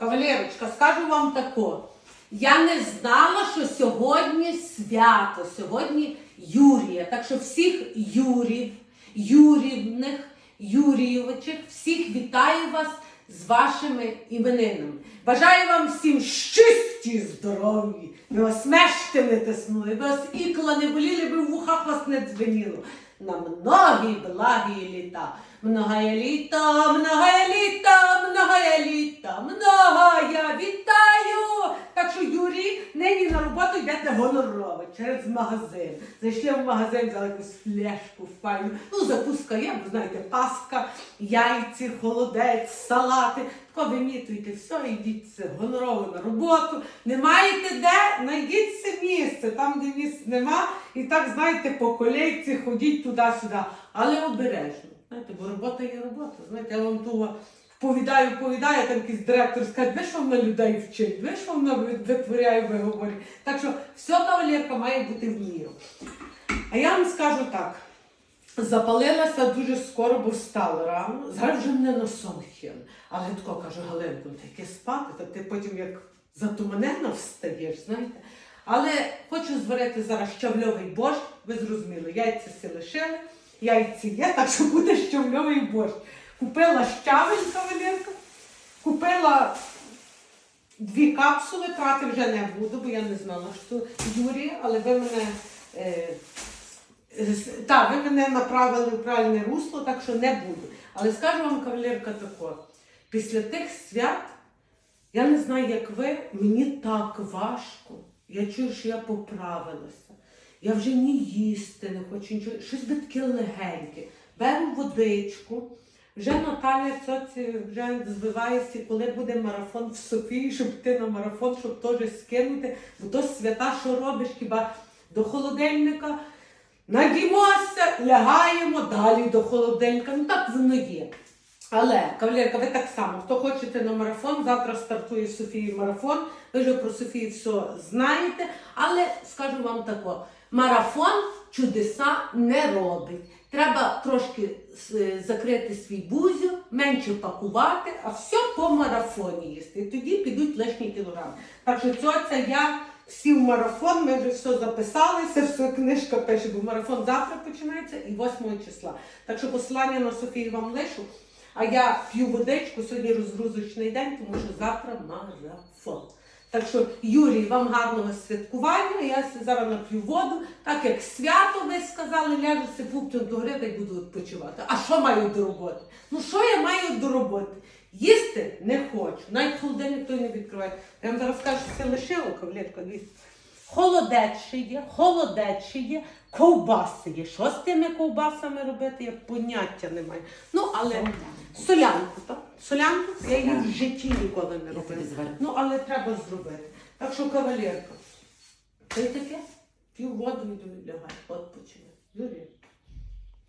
кавалерочка, скажу вам тако. Я не знала, що сьогодні свято, сьогодні Юрія. Так що всіх Юрів, Юрівних, Юрійовичів, всіх вітаю вас з вашими іменинами. Бажаю вам всім щасті, здоров'ї, не вас мешти не тиснули, би вас ікла не боліли, би в вухах вас не дзвеніло. На многі благі літа. Многая літа, многая літа, многая літа, многая! Нині на роботу йдете гонорово через магазин. Зайшли в магазин, взяли якусь флешку файну. Ну, закуска є, бо знаєте, паска, яйці, холодець, салати. Тако вимітуйте все, йдіть гонорово на роботу. Не маєте де, знайдіть це місце, там, де місць нема. І так, знаєте, по колейці ходіть туди-сюди. Але обережно. Знаєте, бо робота є робота. Знаєте, я вам того повідаю, повідаю, там якийсь директор скаже, ви що вона людей вчить, ви що вона ви- витворяє, виговорить. Так що все кавалерка має бути в міру. А я вам скажу так. Запалилася дуже скоро, бо встала рано. Зараз вже мене на сон. Але тако кажу, Галинко, ну, таке спати, то ти потім як затуманена встаєш, знаєте. Але хочу зварити зараз щавльовий борщ, ви зрозуміли, яйця си лишили, яйці є, так що буде щавльовий борщ. Купила щавель кавалерка, купила дві капсули, прати вже не буду, бо я не знала, що Юрій, але ви мене. Е, так, ви мене направили в правильне русло, так що не буду. Але скажу вам, кавалерка, тако, після тих свят, я не знаю, як ви, мені так важко. Я чую, що я поправилася. Я вже ні їсти не хочу, нічого. Щось би таке легеньке. Беру водичку. Вже Наталя Цоці вже збивається, коли буде марафон в Софії, щоб йти на марафон, щоб теж скинути. Бо то свята, що робиш, хіба до холодильника. Надімося, лягаємо далі до холодильника. Ну так воно є. Але, кавалерка, ви так само, хто хочете на марафон, завтра стартує в Софії марафон. Ви вже про Софію все знаєте. Але скажу вам тако: марафон чудеса не робить. Треба трошки е, закрити свій бузю, менше пакувати, а все по марафоні їсти. І тоді підуть лишні кілограми. Так що цьоця я всі в марафон, ми вже все записалися, все книжка пише, бо марафон завтра починається і 8 числа. Так що посилання на Софію вам лишу. А я п'ю водичку, сьогодні розгрузочний день, тому що завтра марафон. Так що, Юрій, вам гарного святкування. Я зараз нап'ю воду, так як свято ви сказали, ляжу се пуптом до гори та й буду відпочивати. А що маю до роботи? Ну що я маю до роботи? Їсти не хочу. Навіть холодильник той не відкриває. Я вам зараз скажу, що це лишило кавлетка. дивіться. Холодець є, холодець ще є, ковбаси є. Що з тими ковбасами робити, я поняття не маю. Ну, але солянку, так? Солянку я її в житті ніколи не робила. зварю. Ну, але треба зробити. Так що, кавалерка, ти таке? Пів воду йду і лягай, от починай. Юрій.